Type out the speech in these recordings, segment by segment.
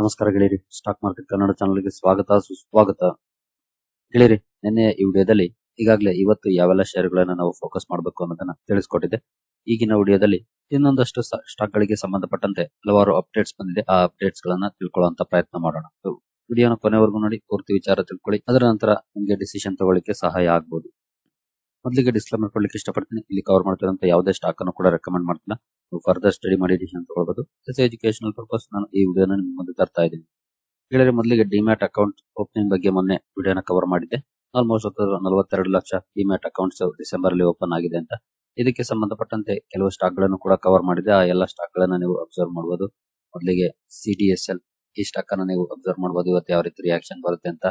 ನಮಸ್ಕಾರ ಗೆಳೆಯರಿ. Stock market Kannada ಚಾನಲ್ಗೆ ಸ್ವಾಗತ, ಸುಸ್ವಾಗತ. ಗೆಳೆಯರಿ, ನಿನ್ನೆ ಈ ವಿಡಿಯೋದಲ್ಲಿ ಈಗಾಗಲೇ ಇವತ್ತು ಯಾವೆಲ್ಲ ಷೇರುಗಳನ್ನ ನಾವು ಫೋಕಸ್ ಮಾಡಬೇಕು ಅನ್ನೋದನ್ನ ತಿಳಿಸ್ಕೊಟ್ಟಿದ್ದೆ. ಈಗಿನ ವಿಡಿಯೋದಲ್ಲಿ ಇನ್ನೊಂದಷ್ಟು ಸ್ಟಾಕ್ ಗಳಿಗೆ ಸಂಬಂಧಪಟ್ಟಂತೆ ಹಲವಾರು ಅಪ್ಡೇಟ್ಸ್ ಬಂದಿದೆ. ಆ ಅಪ್ಡೇಟ್ಸ್ ಗಳನ್ನ ತಿಳ್ಕೊಳ್ಳುವಂತ ಪ್ರಯತ್ನ ಮಾಡೋಣ. ವಿಡಿಯೋನ ಕೊನೆವರೆಗೂ ನೋಡಿ, ಪೂರ್ತಿ ವಿಚಾರ ತಿಳ್ಕೊಳ್ಳಿ. ಅದರ ನಂತರ ನಿಮಗೆ ಡಿಸಿಷನ್ ತಗೊಳ್ಳಿಕ್ಕೆ ಸಹಾಯ ಆಗ್ಬೋದು. ಮೊದಲಿಗೆ ಡಿಸ್ಕ್ಲೇಮರ್ ಕೊಡ್ಲಿಕ್ಕೆ ಇಷ್ಟಪಡ್ತೀನಿ. ಇಲ್ಲಿ ಕವರ್ ಮಾಡ್ತಿರೋ ಯಾವುದೇ ಸ್ಟಾಕ್ ಅನ್ನು ಕೂಡ ರೆಕಮೆಂಡ್ ಮಾಡ್ತಿಲ್ಲ. ನೀವು ಫರ್ದರ್ ಸ್ಟಡಿ ಮಾಡಿ ಡಿಸಿಷನ್ ತಗೊಳ್ಬಹುದು ಎಜುಕೇಶನಲ್ ಪರ್ಪಸ್ ನಾನು ಈ ವಿಡಿಯೋನ ನಿಮ್ಮ ಮುಂದೆ ತರ್ತಾ ಇದ್ದೀನಿ. ಹೇಳಿದ್ರೆ ಮೊದಲಿಗೆ ಡಿಮ್ಯಾಟ್ ಅಕೌಂಟ್ ಓಪನಿಂಗ್ ಬಗ್ಗೆ ಮೊನ್ನೆ ವಿಡಿಯೋನ ಕವರ್ ಮಾಡಿದ್ದೆ. ಆಲ್ಮೋಸ್ಟ್ ನಲವತ್ತೆರಡು ಲಕ್ಷ ಡಿಮ್ಯಾಟ್ ಅಕೌಂಟ್ಸ್ ಡಿಸೆಂಬರ್ ಅಲ್ಲಿ ಓಪನ್ ಆಗಿದೆ ಅಂತ. ಇದಕ್ಕೆ ಸಂಬಂಧಪಟ್ಟಂತೆ ಕೆಲವು ಸ್ಟಾಕ್ಗಳನ್ನು ಕೂಡ ಕವರ್ ಮಾಡಿದೆ ಆ ಎಲ್ಲ ಸ್ಟಾಕ್ ಗಳನ್ನ ನೀವು ಅಬ್ಸರ್ವ್ ಮಾಡಬಹುದು ಮೊದಲಿಗೆ ಸಿ ಡಿ ಎಸ್ ಎಲ್ ಈ ಸ್ಟಾಕ್ ಅನ್ನ ನೀವು ಅಬ್ಸರ್ವ್ ಮಾಡಬಹುದು ಇವತ್ತು ಯಾವ ರೀತಿ ರಿಯಾಕ್ಷನ್ ಬರುತ್ತೆ ಅಂತ.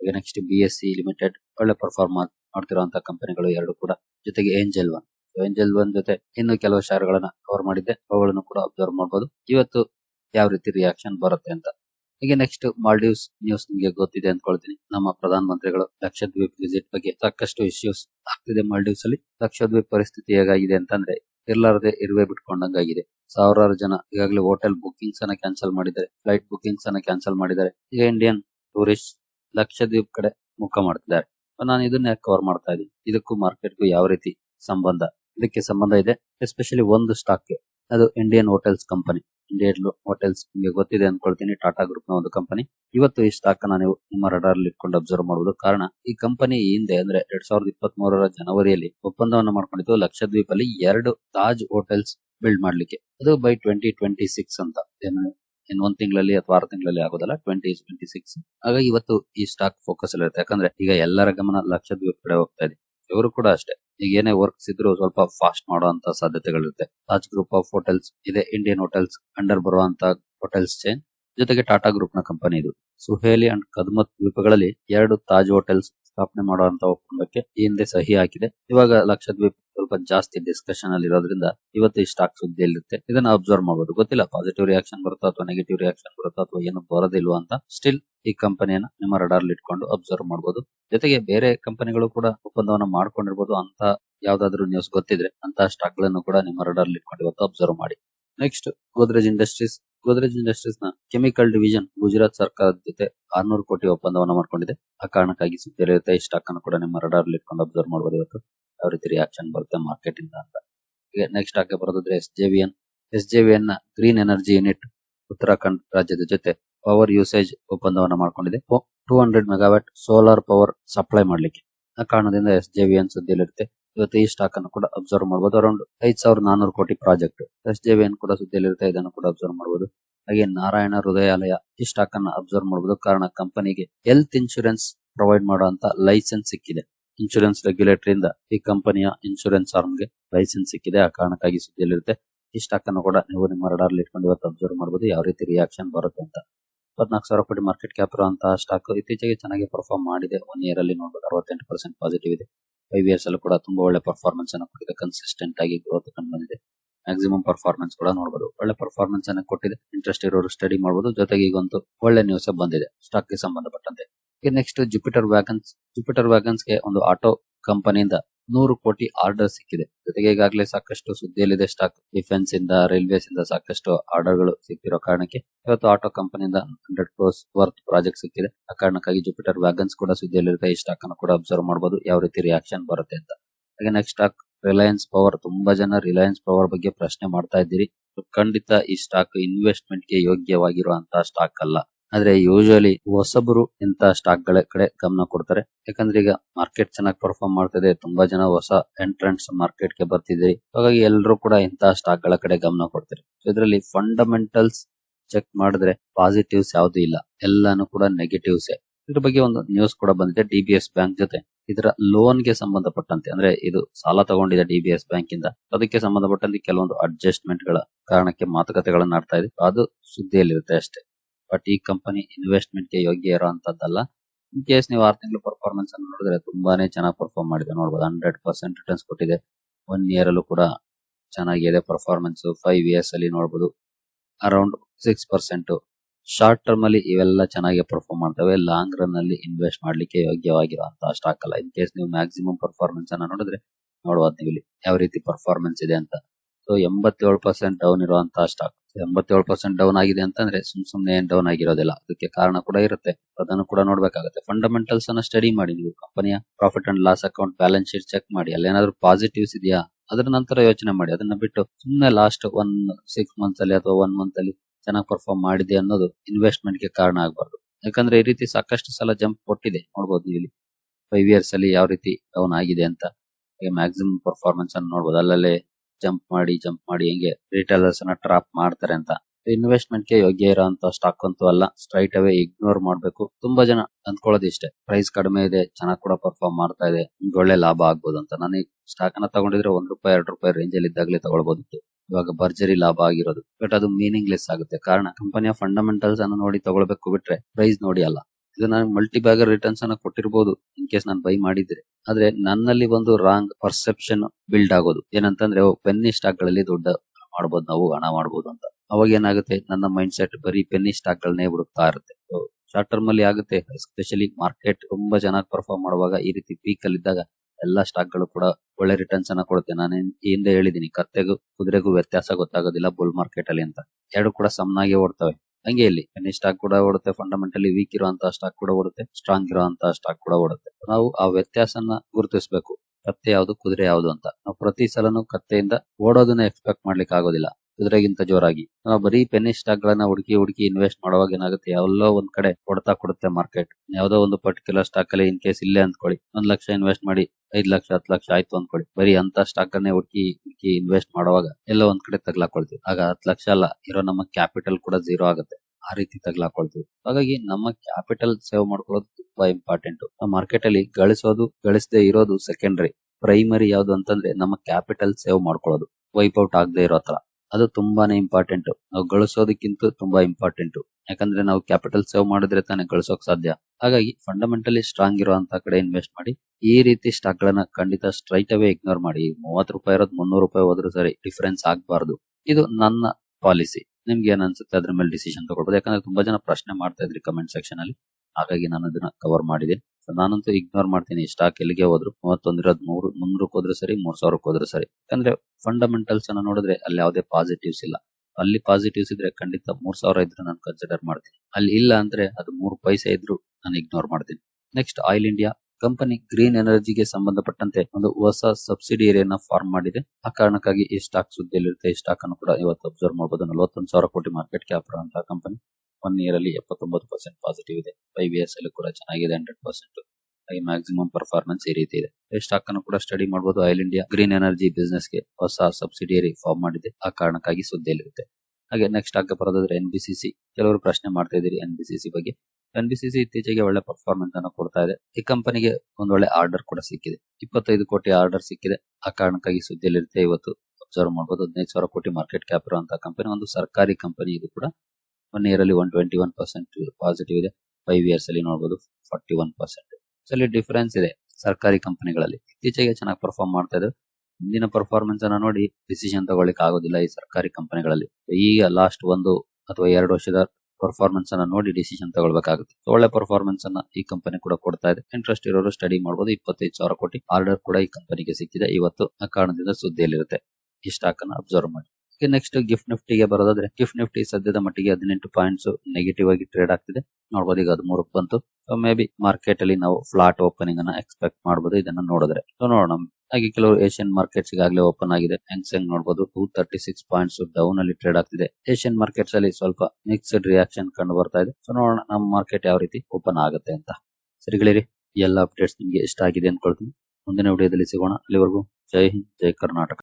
Next B S C limited ಒಳ್ಳೆ ಪರ್ಫಾರ್ಮ್ ಮಾಡ್ತಿರುವಂತಹ ಕಂಪನಿಗಳು ಎರಡು ಕೂಡ. ಜೊತೆಗೆ ಏಂಜಲ್ ಒನ್ ಏಂಜಲ್ ಒನ್ ಜೊತೆ ಇನ್ನು ಕೆಲವು ಗಳನ್ನ ಕವರ್ ಮಾಡಿದ್ದೆ. ಅವುಗಳನ್ನು ಕೂಡ ಅಬ್ಸರ್ವ್ ಮಾಡಬಹುದು ಇವತ್ತು ಯಾವ ರೀತಿ ರಿಯಾಕ್ಷನ್ ಬರುತ್ತೆ ಅಂತ. ಈಗ ನೆಕ್ಸ್ಟ್ ಮಾಲ್ಡೀವ್ಸ್ ನ್ಯೂಸ್ ನಿಮಗೆ ಗೊತ್ತಿದೆ ಅಂದ್ಕೊಳ್ತೀನಿ. ನಮ್ಮ ಪ್ರಧಾನ ಮಂತ್ರಿಗಳು ಲಕ್ಷದ್ವೀಪ್ ವಿಸಿಟ್ ಬಗ್ಗೆ ಸಾಕಷ್ಟು ಇಶ್ಯೂಸ್ ಆಗ್ತಿದೆ ಮಾಲ್ಡೀವ್ಸ್ ಅಲ್ಲಿ. ಲಕ್ಷದ್ವೀಪ್ ಪರಿಸ್ಥಿತಿ ಹೇಗಾಗಿದೆ ಅಂತಂದ್ರೆ ಇರ್ಲಾರದೆ ಇರುವೆ ಬಿಟ್ಕೊಂಡಂಗಾಗಿದೆ. ಸಾವಿರಾರು ಜನ ಈಗಾಗಲೇ ಹೋಟೆಲ್ ಬುಕ್ಕಿಂಗ್ಸ್ ಅನ್ನ ಕ್ಯಾನ್ಸಲ್ ಮಾಡಿದ್ದಾರೆ. ಫ್ಲೈಟ್ ಬುಕ್ಕಿಂಗ್ಸ್ ಅನ್ನ ಕ್ಯಾನ್ಸಲ್ ಮಾಡಿದ್ದಾರೆ. ಈಗ ಇಂಡಿಯನ್ ಟೂರಿಸ್ಟ್ ಲಕ್ಷದ್ವೀಪ್ ಕಡೆ ಮುಖ ಮಾಡ್ತಿದ್ದಾರೆ. ನಾನು ಇದನ್ನೇ ಕವರ್ ಮಾಡ್ತಾ ಇದ್ದೀನಿ. ಇದಕ್ಕೂ ಮಾರ್ಕೆಟ್ಗೂ ಯಾವ ರೀತಿ ಸಂಬಂಧ? ಇದಕ್ಕೆ ಸಂಬಂಧ ಇದೆ. ಎಸ್ಪೆಷಲಿ ಒಂದು ಸ್ಟಾಕ್ ಅದು Indian hotels company Indian hotels ನಿಮಗೆ ಗೊತ್ತಿದೆ ಅನ್ಕೊಳ್ತೀನಿ. ಟಾಟಾ ಗ್ರೂಪ್ನ ಒಂದು ಕಂಪನಿ ಇವತ್ತು ಈ ಸ್ಟಾಕ್ನ ನೀವು ನಿಮ್ಮ ರಡಾರ್ ಇಟ್ಕೊಂಡು ಅಬ್ಸರ್ವ್ ಮಾಡಬಹುದು ಕಾರಣ, ಈ ಕಂಪನಿ ಹಿಂದೆ ಅಂದ್ರೆ ಎರಡ್ ಸಾವಿರದ ಇಪ್ಪತ್ತ್ ಮೂರರ ಜನವರಿಯಲ್ಲಿ ಒಪ್ಪಂದವನ್ನು ಮಾಡ್ಕೊಂಡಿತ್ತು. ಲಕ್ಷದ್ವೀಪ್ ಅಲ್ಲಿ ಎರಡು ತಾಜ್ ಹೋಟೆಲ್ಸ್ ಬಿಲ್ಡ್ ಮಾಡ್ಲಿಕ್ಕೆ. ಅದು ಬೈ ಟ್ವೆಂಟಿ ಟ್ವೆಂಟಿ ಸಿಕ್ಸ್ ಅಂತ. ಏನು ಇನ್ ಒಂದ್ ತಿಂಗಳಲ್ಲಿ ಅಥವಾ ಆರು ತಿಂಗಳಲ್ಲಿ ಆಗೋದಲ್ಲ ಟ್ವೆಂಟಿ ಟ್ವೆಂಟಿ ಸಿಕ್ಸ್ ಹಾಗಾಗಿ ಇವತ್ತು ಈ ಸ್ಟಾಕ್ ಫೋಕಸ್ ಅಲ್ಲಿ ಇರುತ್ತೆ ಯಾಕಂದ್ರೆ ಈಗ ಎಲ್ಲರ ಗಮನ ಲಕ್ಷದ್ವೀಪ್ ಕಡೆ ಹೋಗ್ತಾ ಇದೆ. ಇವರು ಕೂಡ ಅಷ್ಟೇ. ಈಗ ಏನೇ ವರ್ಕ್ಸ್ ಇದ್ರು ಸ್ವಲ್ಪ ಫಾಸ್ಟ್ ಮಾಡುವಂತ ಸಾಧ್ಯತೆಗಳಿರುತ್ತೆ. ತಾಜ್ ಗ್ರೂಪ್ ಆಫ್ ಹೋಟೆಲ್ಸ್ ಇದೆ ಇಂಡಿಯನ್ ಹೋಟೆಲ್ಸ್ ಅಂಡರ್ ಬರುವಂತ ಹೋಟೆಲ್ಸ್ ಚೈನ್ ಜೊತೆಗೆ ಟಾಟಾ ಗ್ರೂಪ್ನ ಕಂಪನಿ ಇದು. ಸುಹೇಲಿ ಅಂಡ್ ಕದ್ಮತ್ ದ್ವೀಪಗಳಲ್ಲಿ ಎರಡು ತಾಜ್ ಹೋಟೆಲ್ಸ್ ಸ್ಥಾಪನೆ ಮಾಡುವಂತ ಒಪ್ಪಂದಕ್ಕೆ ಈ ಹಿಂದೆ ಸಹಿ ಹಾಕಿದೆ. ಇವಾಗ ಲಕ್ಷದ್ವೀಪ್ ಸ್ವಲ್ಪ ಜಾಸ್ತಿ ಡಿಸ್ಕಷನ್ ಅಲ್ಲಿ ಇರೋದ್ರಿಂದ ಇವತ್ತು ಈ ಸ್ಟಾಕ್ ಸುದ್ದಿಯಲ್ಲಿರುತ್ತೆ. ಇದನ್ನ ಅಬ್ಸರ್ವ್ ಮಾಡಬಹುದು ಗೊತ್ತಿಲ್ಲ ಪಾಸಿಟಿವ್ ರಿಯಾಕ್ಷನ್ ಬರುತ್ತಾ ಅಥವಾ ನೆಗೆಟಿವ್ ರಿಯಾಕ್ಷನ್ ಬರುತ್ತಾ ಅಥವಾ ಏನು ಬರೋದಿಲ್ವಾ ಅಂತ. ಸ್ಟಿಲ್ ಈ ಕಂಪನಿಯನ್ನ ನಿಮ್ಮ ರಡಾರ್ ಇಟ್ಕೊಂಡು ಅಬ್ಸರ್ವ್ ಮಾಡಬಹುದು ಜೊತೆಗೆ ಬೇರೆ ಕಂಪನಿಗಳು ಕೂಡ ಒಪ್ಪಂದವನ್ನ ಮಾಡ್ಕೊಂಡಿರ್ಬೋದು ಅಂತ ಯಾವ್ದಾದ್ರು ನ್ಯೂಸ್ ಗೊತ್ತಿದ್ರೆ ಅಂತ ಸ್ಟಾಕ್ಗಳನ್ನು ಕೂಡ ನಿಮ್ಮ ರಡಾರ್ ಇಟ್ಕೊಂಡು ಇವತ್ತು ಅಬ್ಸರ್ವ್ ಮಾಡಿ. ನೆಕ್ಸ್ಟ್ ಗೋದ್ರೇಜ್ ಇಂಡಸ್ಟ್ರೀಸ್ ಗೋದ್ರೇಜ್ ಇಂಡಸ್ಟ್ರೀಸ್ನ ಕೆಮಿಕಲ್ ಡಿವಿಷನ್ ಗುಜರಾತ್ ಸರ್ಕಾರದ ಜೊತೆ ಆರ್ನೂರು ಕೋಟಿ ಒಪ್ಪಂದವನ್ನು ಮಾಡ್ಕೊಂಡಿದೆ. ಆ ಕಾರಣಕ್ಕಾಗಿ ಸುತ್ತಿರುತ್ತೆ ಈ ಸ್ಟಾಕ್ ಅನ್ನು ಕೂಡ ನಿಮ್ಮ ರಡಾರ್ ಇಟ್ಕೊಂಡು ಅಬ್ಸರ್ವ್ ಮಾಡಬಹುದು ಇವತ್ತು. ಯಾವ ರೀತಿ ರಿಯಾಕ್ಷನ್ ಬರುತ್ತೆ ಮಾರ್ಕೆಟ್ ಇಂದ ಅಂತ. ನೆಕ್ಸ್ಟ್ ಸ್ಟಾಕ್ ಬರೋದಾದ್ರೆ S J V N S J V ಎನ್ನ ಗ್ರೀನ್ ಎನರ್ಜಿ ಯೂನಿಟ್ ಉತ್ತರಾಖಂಡ್ ರಾಜ್ಯದ ಜೊತೆ ಪವರ್ ಯೂಸೇಜ್ ಒಪ್ಪಂದವನ್ನ ಮಾಡ್ಕೊಂಡಿದೆ. Two hundred megawatt solar power supply ಮಾಡ್ಲಿಕ್ಕೆ. ಆ ಕಾರಣದಿಂದ ಎಸ್ ಜೆ ವಿ ಎನ್ ಸುದ್ದಿಯಲ್ಲಿರುತ್ತೆ. ಇವತ್ತು ಈ ಸ್ಟಾಕ್ ಅನ್ನು ಕೂಡ ಅಬ್ಸರ್ವ್ ಮಾಡಬಹುದು ಅರೌಂಡ್ ಐದ್ ಸಾವಿರದ ನಾನೂರು ಕೋಟಿ project S J V N ಕೂಡ ಸುದ್ದಿಯಲ್ಲಿರುತ್ತೆ. ಇದನ್ನು ಕೂಡ ಅಬ್ಸರ್ವ್ ಮಾಡಬಹುದು ಹಾಗೆ ನಾರಾಯಣ ಹೃದಯಾಲಯ ಈ ಸ್ಟಾಕ್ ಅನ್ನ ಅಬ್ಸರ್ವ್ ಮಾಡಬಹುದು ಕಾರಣ ಕಂಪನಿಗೆ ಹೆಲ್ತ್ ಇನ್ಶೂರೆನ್ಸ್ ಪ್ರೊವೈಡ್ ಮಾಡುವಂತ ಲೈಸೆನ್ಸ್ ಸಿಕ್ಕಿದೆ. ಇನ್ಶೂರೆನ್ಸ್ ರೆಗ್ಯುಲೇಟರ್ ಇಂದ ಈ ಕಂಪನಿಯ ಇನ್ಶೂರೆನ್ಸ್ ಆರ್ಮ್ಗೆ ಲೈಸೆನ್ಸ್ ಸಿಕ್ಕಿದೆ. ಆ ಕಾರಣಕ್ಕಾಗಿ ಸುದ್ದಿಯಲ್ಲಿರುತ್ತೆ. ಈ ಸ್ಟಾಕ್ ಅನ್ನು ಕೂಡ ನೀವು ನಿಮ್ಮ ರಡಾರ್ ಇಟ್ಕೊಂಡು ಇವತ್ತು ಅಬ್ಸರ್ವ್ ಮಾಡಬಹುದು ಯಾವ ರೀತಿ ರಿಯಾಕ್ಷನ್ ಬರುತ್ತೆ ಅಂತ. ಇಪ್ಪತ್ನಾಲ್ಕು ಸಾವಿರ ಕೋಟಿ ಮಾರ್ಕೆಟ್ ಕ್ಯಾಪ್ ಇರುವಂತಹ ಸ್ಟಾಕ್ ಇತ್ತೀಚೆಗೆ ಚೆನ್ನಾಗಿ ಪರ್ಫಾರ್ಮ್ ಮಾಡಿದೆ. ಒನ್ ಇಯರ್ ಅಲ್ಲಿ ನೋಡಬಹುದು ಅರವತ್ತೆಂಟು ಪರ್ಸೆಂಟ್ ಪಾಸಿಟಿವ್ ಇದೆ. ಫೈವ್ ಇಯರ್ಸ್ ಅಲ್ಲೂ ಕೂಡ ತುಂಬಾ ಒಳ್ಳೆ ಪರ್ಫಾರ್ಮೆನ್ಸ್ ಅನ್ನು ಕೊಟ್ಟಿದೆ. ಕನ್ಸಿಸ್ಟೆಂಟ್ ಆಗಿ ಗ್ರೋತ್ ಕಂಡು ಬಂದಿದೆ. ಮ್ಯಾಕ್ಸಿಮಮ್ ಪರ್ಫಾರ್ಮೆನ್ಸ್ ಕೂಡ ನೋಡಬಹುದು ಒಳ್ಳೆ ಪರ್ಫಾರ್ಮೆನ್ಸ್ ಅನ್ನು ಕೊಟ್ಟಿದೆ. ಇಂಟ್ರೆಸ್ಟ್ ಇರೋರು ಸ್ಟಡಿ ಮಾಡಬಹುದು ಜೊತೆಗೆ ಈಗೊಂದು ಒಳ್ಳೆ ನ್ಯೂಸ್ ಬಂದಿದೆ. ಸ್ಟಾಕ್ಗೆ ಸಂಬಂಧಪಟ್ಟಂತೆ. ನೆಕ್ಸ್ಟ್ ಜುಪಿಟರ್ ವ್ಯಾಗನ್ಸ್ ಜುಪಿಟರ್ ವ್ಯಾಗನ್ಸ್ಗೆ ಒಂದು ಆಟೋ ಕಂಪನಿಯಿಂದ ನೂರು ಕೋಟಿ ಆರ್ಡರ್ ಸಿಕ್ಕಿದೆ. ಜೊತೆಗೆ ಈಗಾಗಲೇ ಸಾಕಷ್ಟು ಸುದ್ದಿಯಲ್ಲಿದೆ. ಸ್ಟಾಕ್ ಡಿಫೆನ್ಸ್ ಇಂದ ರೈಲ್ವೇಸ್ ಇಂದ ಸಾಕಷ್ಟು ಆರ್ಡರ್ಗಳು ಸಿಕ್ಕಿರೋ ಕಾರಣಕ್ಕೆ ಇವತ್ತು ಆಟೋ ಕಂಪನಿಯಿಂದ ಹಂಡ್ರೆಡ್ ಕ್ರೋಸ್ ವರ್ತ್ ಪ್ರಾಜೆಕ್ಟ್ ಸಿಕ್ಕಿದೆ. ಆ ಕಾರಣಕ್ಕಾಗಿ ಜುಪಿಟರ್ ವ್ಯಾಗನ್ಸ್ ಕೂಡ ಸುದ್ದಿಯಲ್ಲಿರುತ್ತೆ. ಈ ಸ್ಟಾಕ್ ಅನ್ನು ಕೂಡ ಅಬ್ಸರ್ವ್ ಮಾಡಬಹುದು ಯಾವ ರೀತಿ ರಿಯಾಕ್ಷನ್ ಬರುತ್ತೆ ಅಂತ. ಹಾಗೆ ನೆಕ್ಸ್ಟ್ ಸ್ಟಾಕ್ ರಿಲಯನ್ಸ್ ಪವರ್ ತುಂಬಾ ಜನ ರಿಲಯನ್ಸ್ ಪವರ್ ಬಗ್ಗೆ ಪ್ರಶ್ನೆ ಮಾಡ್ತಾ ಇದ್ದೀರಿ. ಖಂಡಿತ ಈ ಸ್ಟಾಕ್ ಇನ್ವೆಸ್ಟ್ಮೆಂಟ್ಗೆ ಯೋಗ್ಯವಾಗಿರುವಂತಹ ಸ್ಟಾಕ್ ಅಲ್ಲ. ಆದ್ರೆ ಯೂಶಲಿ ಹೊಸಬರು ಇಂತ ಸ್ಟಾಕ್ಗಳ ಕಡೆ ಗಮನ ಕೊಡ್ತಾರೆ. ಯಾಕಂದ್ರೆ ಈಗ ಮಾರ್ಕೆಟ್ ಚೆನ್ನಾಗಿ ಪರ್ಫಾರ್ಮ್ ಮಾಡ್ತಿದೆ, ತುಂಬಾ ಜನ ಹೊಸ ಎಂಟ್ರೆನ್ಸ್ ಮಾರ್ಕೆಟ್ಗೆ ಬರ್ತಿದೆ. ಹಾಗಾಗಿ ಎಲ್ಲರೂ ಕೂಡ ಇಂತಹ ಸ್ಟಾಕ್ಗಳ ಕಡೆ ಗಮನ ಕೊಡ್ತಾರೆ. ಇದರಲ್ಲಿ ಫಂಡಮೆಂಟಲ್ಸ್ ಚೆಕ್ ಮಾಡಿದ್ರೆ ಪಾಸಿಟಿವ್ಸ್ ಯಾವ್ದು ಇಲ್ಲ. ಎಲ್ಲಾನು ಕೂಡ ನೆಗೆಟಿವ್ಸ್ ಇದ್ರ ಬಗ್ಗೆ ಒಂದು ನ್ಯೂಸ್ ಕೂಡ ಬಂದಿದೆ ಡಿ ಬಿ ಎಸ್ ಬ್ಯಾಂಕ್ ಜೊತೆ. ಇದರ ಲೋನ್ಗೆ ಸಂಬಂಧಪಟ್ಟಂತೆ, ಅಂದ್ರೆ ಇದು ಸಾಲ ತಗೊಂಡಿದೆ ಡಿ ಬಿ ಎಸ್ ಬ್ಯಾಂಕ್ ಇಂದ. ಅದಕ್ಕೆ ಸಂಬಂಧಪಟ್ಟಂತೆ ಕೆಲವೊಂದು ಅಡ್ಜಸ್ಟ್ಮೆಂಟ್ಗಳ ಕಾರಣಕ್ಕೆ ಮಾತುಕತೆಗಳನ್ನ ಆಡ್ತಾ ಇದೆ. ಅದು ಸುದ್ದಿಯಲ್ಲಿರುತ್ತೆ ಅಷ್ಟೇ. ಬಟ್ ಈ ಕಂಪನಿ ಇನ್ವೆಸ್ಟ್ಮೆಂಟ್ಗೆ ಯೋಗ್ಯ ಇರುವಂತದ್ದಲ್ಲ. ಇನ್ ಕೇಸ್ ನೀವು ಆರು ತಿಂಗಳು ಪರ್ಫಾರ್ಮೆನ್ಸ್ ಅನ್ನು ನೋಡಿದ್ರೆ ತುಂಬಾನೇ ಚೆನ್ನಾಗಿ ಪರ್ಫಾರ್ಮ್ ಮಾಡಿದೆ. ನೋಡಬಹುದು ಹಂಡ್ರೆಡ್ ಪರ್ಸೆಂಟ್ ರಿಟರ್ನ್ಸ್ ಕೊಟ್ಟಿದೆ. ಒನ್ ಇಯರ್ ಅಲ್ಲೂ ಕೂಡ ಚೆನ್ನಾಗಿದೆ ಪರ್ಫಾರ್ಮೆನ್ಸ್ ಫೈವ್ ಇಯರ್ಸ್ ಅಲ್ಲಿ ನೋಡಬಹುದು around six percent short term ಅಲ್ಲಿ ಇವೆಲ್ಲ ಚೆನ್ನಾಗಿ ಪರ್ಫಾರ್ಮ್ ಮಾಡ್ತವೆ. ಲಾಂಗ್ ರನ್ ಅಲ್ಲಿ ಇನ್ವೆಸ್ಟ್ ಮಾಡ್ಲಿಕ್ಕೆ ಯೋಗ್ಯವಾಗಿರುವಂತಹ ಸ್ಟಾಕ್ ಅಲ್ಲ. ಇನ್ ಕೇಸ್ ನೀವು ಮ್ಯಾಕ್ಸಿಮಮ್ ಪರ್ಫಾರ್ಮೆನ್ಸ್ ಅನ್ನ ನೋಡಿದ್ರೆ ನೀವು ಇಲ್ಲಿ ಯಾವ ರೀತಿ ಪರ್ಫಾರ್ಮೆನ್ಸ್ ಇದೆ ಅಂತ. ಸೊ ಎಂಬತ್ತೇಳು ಪರ್ಸೆಂಟ್ ಡೌನ್ ಇರುವಂತಹ ಸ್ಟಾಕ್ ಎಂಬತ್ತೇಳು ಪರ್ಸೆಂಟ್ ಡೌನ್ ಆಗಿದೆ ಅಂತಂದ್ರೆ ಸುಮ್ ಸುಮ್ನೆ ಏನ್ ಡೌನ್ ಆಗಿರೋದಿಲ್ಲ. ಅದಕ್ಕೆ ಕಾರಣ ಕೂಡ ಇರುತ್ತೆ. ಅದನ್ನು ಕೂಡ ನೋಡ್ಬೇಕಾಗುತ್ತೆ. ಫಂಡಮೆಂಟಲ್ಸ್ ಅನ್ನ ಸ್ಟಡಿ ಮಾಡಿ ನೀವು ಕಂಪನಿಯ profit and loss account balance sheet check ಮಾಡಿ. ಅಲ್ಲಿ ಏನಾದ್ರು ಪಾಸಿಟಿವ್ಸ್ ಇದೆಯಾ? ಅದರ ನಂತರ ಯೋಚನೆ ಮಾಡಿ. ಅದನ್ನ ಬಿಟ್ಟು ಸುಮ್ಮನೆ ಲಾಸ್ಟ್ ಒನ್ ಸಿಕ್ಸ್ ಮಂತ್ಸ್ ಅಲ್ಲಿ ಅಥವಾ ಒನ್ ಮಂತ್ ಅಲ್ಲಿ ಚೆನ್ನಾಗಿ ಪರ್ಫಾರ್ಮ್ ಮಾಡಿದೆ ಅನ್ನೋದು ಇನ್ವೆಸ್ಟ್ಮೆಂಟ್ಗೆ ಕಾರಣ ಆಗಬಾರ್ದು. ಯಾಕಂದ್ರೆ ಈ ರೀತಿ ಸಾಕಷ್ಟು ಸಲ ಜಂಪ್ ಕೊಟ್ಟಿದೆ. ನೋಡ್ಬೋದು ನೀವು ಇಲ್ಲಿ ಫೈವ್ ಇಯರ್ಸ್ ಅಲ್ಲಿ ಯಾವ ರೀತಿ ಡೌನ್ ಆಗಿದೆ ಅಂತ. ಮ್ಯಾಕ್ಸಿಮಮ್ ಪರ್ಫಾರ್ಮೆನ್ಸ್ ಅನ್ನು ನೋಡ್ಬೋದು. ಅಲ್ಲಲ್ಲೇ ಜಂಪ್ ಮಾಡಿ ಜಂಪ್ ಮಾಡಿ ಹೆಂಗೆ ರಿಟೇಲರ್ಸ್ನ ಟ್ರಾಪ್ ಮಾಡ್ತಾರೆ ಅಂತ. ಇನ್ವೆಸ್ಟ್ಮೆಂಟ್ಗೆ ಯೋಗ್ಯ ಇರೋಂತ ಸ್ಟಾಕ್ ಅಂತೂ ಅಲ್ಲ ಸ್ಟ್ರೈಟ್ ಅವೇ ಇಗ್ನೋರ್ ಮಾಡ್ಬೇಕು. ತುಂಬಾ ಜನ ಅಂದ್ಕೊಳ್ಳೋದು ಇಷ್ಟೇ ಪ್ರೈಸ್ ಕಡಿಮೆ ಇದೆ, ಚೆನ್ನಾಗಿ ಕೂಡ ಪರ್ಫಾರ್ಮ್ ಮಾಡ್ತಾ ಇದೆ ಒಳ್ಳೆ ಲಾಭ ಆಗ್ಬೋದು ಅಂತ. ನಾನು ಸ್ಟಾಕ್ ಅನ್ನ ತಗೊಂಡಿದ್ರೆ ಒಂದ್ ರೂಪಾಯಿ, ಎರಡು ರೂಪಾಯಿ ರೇಂಜ್ ಅಲ್ಲಿ ಇದ್ದಾಗಲೇ ತಗೊಳ್ಬೋದಿತ್ತು. ಇವಾಗ ಭರ್ಜರಿ ಲಾಭ ಆಗಿರೋದು. ಬಟ್ ಅದು ಮೀನಿಂಗ್ಲೆಸ್ ಆಗುತ್ತೆ. ಕಾರಣ ಕಂಪನಿಯ ಫಂಡಮೆಂಟಲ್ಸ್ ಅನ್ನು ನೋಡಿ ತಗೊಳ್ಬೇಕು ಬಿಟ್ರೆ ಪ್ರೈಸ್ ನೋಡಿ ಅಲ್ಲ. ಇದು ನನಗೆ ಮಲ್ಟಿ ಬ್ಯಾಗರ್ ರಿಟರ್ನ್ಸ್ ಅನ್ನ ಕೊಟ್ಟಿರ್ಬೋದು ಇನ್ ಕೇಸ್ ನಾನು ಬೈ ಮಾಡಿದ್ರೆ. ಆದ್ರೆ ನನ್ನಲ್ಲಿ ಒಂದು ರಾಂಗ್ ಪರ್ಸೆಪ್ಷನ್ ಬಿಲ್ಡ್ ಆಗೋದು. ಏನಂತಂದ್ರೆ ಪೆನ್ನಿ ಸ್ಟಾಕ್ಗಳಲ್ಲಿ ದೊಡ್ಡ ಮಾಡ್ಬೋದು ನಾವು, ಹಣ ಮಾಡ್ಬೋದು ಅಂತ. ಅವಾಗ ಏನಾಗುತ್ತೆ? ನನ್ನ ಮೈಂಡ್ ಸೆಟ್ ಬರೀ ಪೆನ್ನಿ ಸ್ಟಾಕ್ ಗಳನ್ನೇ ಹುಡುಕ್ತಾ ಇರುತ್ತೆ. ಶಾರ್ಟ್ ಟರ್ಮ್ ಅಲ್ಲಿ ಆಗುತ್ತೆ. ಎಸ್ಪೆಷಲಿ ಮಾರ್ಕೆಟ್ ತುಂಬಾ ಚೆನ್ನಾಗಿ ಪರ್ಫಾರ್ಮ್ ಮಾಡುವಾಗ ಈ ರೀತಿ ಪೀಕ್ ಅಲ್ಲಿ ಇದ್ದಾಗ ಎಲ್ಲಾ ಸ್ಟಾಕ್ಗಳು ಕೂಡ ಒಳ್ಳೆ ರಿಟರ್ನ್ಸ್ ಅನ್ನ ಕೊಡುತ್ತೆ. ನಾನು ಹಿಂದೆ ಹೇಳಿದೀನಿ, ಕತ್ತೆಗೂ, ಕುದುರೆಗೂ ವ್ಯತ್ಯಾಸ ಗೊತ್ತಾಗೋದಿಲ್ಲ ಬುಲ್ ಮಾರ್ಕೆಟ್ ಅಲ್ಲಿ ಅಂತ. ಎರಡು ಕೂಡ ಸಮನಾಗಿ ಓಡ್ತವೆ. ಹಂಗೆ ಇಲ್ಲಿ. ಪೆನ್ನಿ ಸ್ಟಾಕ್ ಕೂಡ ಓಡುತ್ತೆ ಫಂಡಮೆಂಟಲಿ ವೀಕ್ ಇರುವಂತಹ ಸ್ಟಾಕ್ ಕೂಡ ಓಡುತ್ತೆ ಸ್ಟ್ರಾಂಗ್ ಇರುವಂತಹ ಸ್ಟಾಕ್ ಕೂಡ ಓಡುತ್ತೆ. ನಾವು ಆ ವ್ಯತ್ಯಾಸನ ಗುರುತಿಸಬೇಕು. ಕತ್ತೆ ಯಾವುದು, ಕುದುರೆ ಯಾವುದು ಅಂತ. ನಾವು ಪ್ರತಿ ಸಲನು ಕತ್ತೆಯಿಂದ ಓಡೋದನ್ನ ಎಕ್ಸ್ಪೆಕ್ಟ್ ಮಾಡ್ಲಿಕ್ಕೆ ಆಗೋದಿಲ್ಲ. ಕುದುರೆಗಿಂತ ಜೋರಾಗಿ. ನಾವು ಬರೀ ಪೆನ್ನಿ ಸ್ಟಾಕ್ ಗಳನ್ನ ಹುಡುಕಿ ಹುಡುಕಿ ಇನ್ವೆಸ್ಟ್ ಮಾಡುವಾಗ ಏನಾಗುತ್ತೆ? ಎಲ್ಲೋ ಒಂದ್ ಕಡೆ ಕೊಡ್ತಾ ಕೊಡುತ್ತೆ ಮಾರ್ಕೆಟ್ ಯಾವ್ದೋ ಒಂದು ಪರ್ಟಿಕ್ಯುಲರ್ ಸ್ಟಾಕ್ ಅಲ್ಲಿ ಇನ್ ಕೇಸ್ ಇಲ್ಲೇ ಅಂದ್ಕೊಳ್ಳಿ. ಒಂದ್ ಲಕ್ಷ ಇನ್ವೆಸ್ಟ್ ಮಾಡಿ ಐದ್ ಲಕ್ಷ, ಹತ್ತು ಲಕ್ಷ ಆಯ್ತು ಅನ್ಕೊಳ್ಳಿ ಬರೀ ಅಂತ ಸ್ಟಾಕ್ ಅನ್ನೇ ಹುಡುಕಿ ಹುಡುಕಿ ಇನ್ವೆಸ್ಟ್ ಮಾಡುವಾಗ ಎಲ್ಲೋ ಒಂದ್ ಕಡೆ ತಗ್ಲಾಕೊಳ್ತೀವಿ. ಆಗ ಹತ್ತು ಲಕ್ಷ ಅಲ್ಲ, ಇರೋ ನಮ್ಮ ಕ್ಯಾಪಿಟಲ್ ಕೂಡ ಜೀರೋ ಆಗುತ್ತೆ. ಆ ರೀತಿ ತಗ್ಲಾಕೊಳ್ತೀವಿ. ಹಾಗಾಗಿ ನಮ್ಮ ಕ್ಯಾಪಿಟಲ್ ಸೇವ್ ಮಾಡ್ಕೊಳ್ಳೋದು ತುಂಬಾ ಇಂಪಾರ್ಟೆಂಟ್ ಮಾರ್ಕೆಟ್ ಅಲ್ಲಿ ಗಳಿಸೋದು, ಗಳಿಸದೆ ಇರೋದು ಸೆಕೆಂಡರಿ ಪ್ರೈಮರಿ ಯಾವ್ದು ಅಂತಂದ್ರೆ ನಮ್ಮ ಕ್ಯಾಪಿಟಲ್ ಸೇವ್ ಮಾಡ್ಕೊಳ್ಳೋದು. ವೈಪ್ಔಟ್ ಆಗದೆ ಇರೋ ತರ ಅದು ತುಂಬಾನೇ ಇಂಪಾರ್ಟೆಂಟ್ ನಾವು ಗಳಿಸೋದಕ್ಕಿಂತ ತುಂಬಾ ಇಂಪಾರ್ಟೆಂಟ್ ಯಾಕಂದ್ರೆ ನಾವು ಕ್ಯಾಪಿಟಲ್ ಸೇವ್ ಮಾಡಿದ್ರೆ ತಾನೇ ಗಳಿಸೋಕ್ ಸಾಧ್ಯ. ಹಾಗಾಗಿ ಫಂಡಮೆಂಟಲಿ ಸ್ಟ್ರಾಂಗ್ ಇರುವಂತ ಕಡೆ ಇನ್ವೆಸ್ಟ್ ಮಾಡಿ, ಈ ರೀತಿ ಸ್ಟಾಕ್ ಗಳನ್ನ ಖಂಡಿತ ಸ್ಟ್ರೈಟ್ ಅವೇ ಇಗ್ನೋರ್ ಮಾಡಿ. ಮೂವತ್ತು ರೂಪಾಯಿ ಇರೋದು ಮುನ್ನೂರು ರೂಪಾಯಿ ಹೋದ್ರೂ ಸರಿ ಡಿಫರೆನ್ಸ್ ಆಗಬಾರ್ದು. ಇದು ನನ್ನ ಪಾಲಿಸಿ ನಿಮ್ಗೆ ಏನ್ ಅನ್ಸುತ್ತೆ ಅದ್ರ ಮೇಲೆ ಡಿಸಿಷನ್ ತಗೊಳ್ಬೋದು. ಯಾಕಂದ್ರೆ ತುಂಬಾ ಜನ ಪ್ರಶ್ನೆ ಮಾಡ್ತಾ ಇದ್ರಿ ಕಮೆಂಟ್ ಸೆಕ್ಷನ್ ಅಲ್ಲಿ. ಹಾಗಾಗಿ ನಾನು ಅದನ್ನ ಕವರ್ ಮಾಡಿದೆ. ನಾನಂತೂ ಇಗ್ನೋರ್ ಮಾಡ್ತೀನಿ. ಸ್ಟಾಕ್ ಎಲ್ಲಿಗೆ ಹೋದ್ರು? ಮೂವತ್ತೊಂದಿರೋದ್ ಮೂರು, ಮುನ್ನೂರಕ್ಕೆ ಹೋದ್ರು ಸರಿ, ಮೂರ್ ಸಾವಿರಕ್ಕೆ ಹೋದ್ರು ಸರಿ. ಯಾಕಂದ್ರೆ ಫಂಡಮೆಂಟಲ್ಸ್ ಅನ್ನ ನೋಡಿದ್ರೆ ಅಲ್ಲಿ ಯಾವುದೇ ಪಾಸಿಟಿವ್ಸ್ ಇಲ್ಲ. ಅಲ್ಲಿ ಪಾಸಿಟಿವ್ಸ್ ಇದ್ರೆ ಖಂಡಿತ ಮೂರ್ ಸಾವಿರ ಇದ್ರೆ ನಾನು ಕನ್ಸಿಡರ್ ಮಾಡ್ತೀನಿ. ಅಲ್ಲಿ ಇಲ್ಲ ಅಂದ್ರೆ ಅದು ಮೂರು ಪೈಸೆ ಇದ್ರು ನಾನು ಇಗ್ನೋರ್ ಮಾಡ್ತೀನಿ. Next oil India company green ಎನರ್ಜಿಗೆ ಸಂಬಂಧಪಟ್ಟಂತೆ ಒಂದು ಹೊಸ ಸಬ್ಸಿಡಿಯರಿಯನ್ನ ಫಾರ್ಮ್ ಮಾಡಿದೆ. ಆ ಕಾರಣಕ್ಕಾಗಿ ಈ ಸ್ಟಾಕ್ ಸುದ್ದಿಯಲ್ಲಿರುತ್ತೆ. ಈ ಸ್ಟಾಕ್ ಅನ್ನು ಕೂಡ ಇವತ್ತು ಅಬ್ಸರ್ವ್ ಮಾಡಬಹುದು ನಲವತ್ತೊಂದು ಸಾವಿರ ಕೋಟಿ ಮಾರ್ಕೆಟ್ ಕ್ಯಾಪ್ ಇರುವಂತಹ ಕಂಪನಿ ಒನ್ ಇಯರ್ ಅಲ್ಲಿ ಎಪ್ಪತ್ತೊಂಬತ್ತು ಪರ್ಸೆಂಟ್ ಪಾಸಿಟಿವ್ ಇದೆ. ಫೈವ್ ಇಯರ್ಸ್ ಅಲ್ಲಿ ಕೂಡ ಚೆನ್ನಾಗಿದೆ ಹಂಡ್ರೆಡ್ ಪರ್ಸೆಂಟ್ ಹಾಗೆ ಮ್ಯಾಕ್ಸಿಮಮ್ ಪರ್ಫಾರ್ಮೆನ್ಸ್ ಈ ರೀತಿ ಇದೆ. ಈ ಸ್ಟಾಕ್ ಅನ್ನು ಕೂಡ ಸ್ಟಡಿ ಮಾಡಬಹುದು ಆಯಿಲ್ ಇಂಡಿಯಾ ಗ್ರೀನ್ ಎನರ್ಜಿ ಬಿಸ್ನೆಸ್ಗೆ ಹೊಸ ಸಬ್ಸಿಡಿಯರಿ ಫಾರ್ಮ್ ಮಾಡಿದೆ. ಆ ಕಾರಣಕ್ಕಾಗಿ ಸುದ್ದಿಯಲ್ಲಿರುತ್ತೆ ಹಾಗೆ ನೆಕ್ಸ್ಟ್ ಸ್ಟಾಕ್ ಬರೋದಾದ್ರೆ ಎನ್ ಬಿ ಸಿ ಕೆಲವರು ಪ್ರಶ್ನೆ ಮಾಡ್ತಾ ಇದ್ದೀರಿ ಎನ್ ಬಿ ಸಿ ಬಗ್ಗೆ. ಎನ್ ಬಿ ಸಿ ಇತ್ತೀಚೆಗೆ ಒಳ್ಳೆ ಪರ್ಫಾರ್ಮೆನ್ಸ್ ಅನ್ನು ಕೊಡ್ತಾ ಇದೆ. ಈ ಕಂಪನಿಗೆ ಒಂದು ಒಳ್ಳೆ ಆರ್ಡರ್ ಕೂಡ ಸಿಕ್ಕಿದೆ. ಇಪ್ಪತ್ತೈದು ಕೋಟಿ ಆರ್ಡರ್ ಸಿಕ್ಕಿದೆ. ಆ ಕಾರಣಕ್ಕಾಗಿ ಸುದ್ದಿಯಲ್ಲಿರುತ್ತೆ ಇವತ್ತು? ಅಬ್ಸರ್ವ್ ಮಾಡಬಹುದು ಹದಿನೈದು ಸಾವಿರ ಕೋಟಿ ಮಾರ್ಕೆಟ್ ಕ್ಯಾಪ್ ಇರುವಂತಹ ಕಂಪನಿ ಒಂದು ಸರ್ಕಾರಿ ಕಂಪನಿ ಇದು ಕೂಡ. ಒನ್ ಇಯರ್ ಅಲ್ಲಿ one twenty one percent positive ಇದೆ. ಫೈವ್ ಇಯರ್ಸ್ ಅಲ್ಲಿ ನೋಡಬಹುದು ಫಾರ್ಟಿ ಒನ್ ಪರ್ಸೆಂಟ್ ಅಲ್ಲಿ ಡಿಫರೆನ್ಸ್ ಇದೆ ಸರ್ಕಾರಿ ಕಂಪನಿಗಳಲ್ಲಿ ಇತ್ತೀಚೆಗೆ ಚೆನ್ನಾಗಿ ಪರ್ಫಾರ್ಮ್ ಮಾಡ್ತಾ ಇದ್ರು. ಹಿಂದಿನ ಪರ್ಫಾರ್ಮೆನ್ಸ್ ಅನ್ನ ನೋಡಿ ಡಿಸಿಷನ್ ತಗೊಳ್ಳಿಕ್ ಆಗೋದಿಲ್ಲ ಈ ಸರ್ಕಾರಿ ಕಂಪನಿಗಳಲ್ಲಿ ಈಗ ಲಾಸ್ಟ್ ಒಂದು ಅಥವಾ ಎರಡು ವರ್ಷದ ಪರ್ಫಾರ್ಮೆನ್ಸ್ ಅನ್ನ ನೋಡಿ ಡಿಸಿಷನ್ ತಗೊಳ್ಬೇಕಾಗುತ್ತೆ. ಒಳ್ಳೆ ಪರ್ಫಾರ್ಮೆನ್ಸ್ ಅನ್ನ ಈ ಕಂಪನಿ ಕೂಡ ಕೊಡ್ತಾ ಇದೆ. ಇಂಟ್ರೆಸ್ಟ್ ಇರೋರು ಸ್ಟಡಿ ಮಾಡಬಹುದು ಇಪ್ಪತ್ತೈದು ಸಾವಿರ ಕೋಟಿ ಆರ್ಡರ್ ಕೂಡ ಈ ಕಂಪನಿಗೆ ಸಿಕ್ಕಿದೆ. ಇವತ್ತು ಆ ಕಾರಣದಿಂದ ಸುದ್ದಿಯಲ್ಲಿರುತ್ತೆ. ಈ ಸ್ಟಾಕ್ ಅನ್ನ ಅಬ್ಸರ್ವ್ ಮಾಡಿ. ನೆಕ್ಸ್ಟ್ ಗಿಫ್ಟ್ ನಿಫ್ಟಿಗೆ ಬರೋದಾದ್ರೆ ಗಿಫ್ಟ್ ನಿಫ್ಟಿ ಸದ್ಯದ ಮಟ್ಟಿಗೆ ಹದಿನೆಂಟು ಪಾಯಿಂಟ್ಸ್ ನೆಗೆಟಿವ್ ಆಗಿ ಟ್ರೇಡ್ ಆಗ್ತಿದೆ. ನೋಡಬಹುದು ಈಗ ಹದಿಮೂರಕ್ಕೆ ಬಂತು. ಮೇ ಬಿ ಮಾರ್ಕೆಟ್ ಅಲ್ಲಿ ನಾವು ಫ್ಲಾಟ್ ಓಪನಿಂಗ್ ಅನ್ನ ಎಕ್ಸ್ಪೆಕ್ಟ್ ಮಾಡಬಹುದು ಇದನ್ನ ನೋಡಿದ್ರೆ. ಸೊ ನೋಡೋಣ. ಹಾಗೆ ಕೆಲವು ಏಷ್ಯನ್ ಮಾರ್ಕೆಟ್ಸ್ ಈಗಾಗಲೇ ಓಪನ್ ಆಗಿದೆ. ಹೆಂಗ್ಸೆಂಗ್ ನೋಡಬಹುದು two thirty six points down ಅಲ್ಲಿ ಟ್ರೇಡ್ ಆಗ್ತಿದೆ. ಏಷ್ಯನ್ ಮಾರ್ಕೆಟ್ಸ್ ಅಲ್ಲಿ ಸ್ವಲ್ಪ ಮಿಕ್ಸ್ಡ್ ರಿಯಾಕ್ಷನ್ ಕಂಡು ಬರ್ತಾ ಇದೆ. ಸೊ ನೋಡೋಣ ನಮ್ಮ ಮಾರ್ಕೆಟ್ ಯಾವ ರೀತಿ ಓಪನ್ ಆಗುತ್ತೆ ಅಂತ. ಸರಿಗಳಿರಿ ಎಲ್ಲ ಅಪ್ಡೇಟ್ಸ್ ನಿಮ್ಗೆ ಇಷ್ಟ ಆಗಿದೆ ಅನ್ಕೊಳ್ತೀನಿ. ಮುಂದಿನ ವಿಡಿಯೋದಲ್ಲಿ ಸಿಗೋಣ. ಅಲ್ಲಿವರೆಗೂ ಜೈ ಹಿಂದ್, ಜೈ ಕರ್ನಾಟಕ.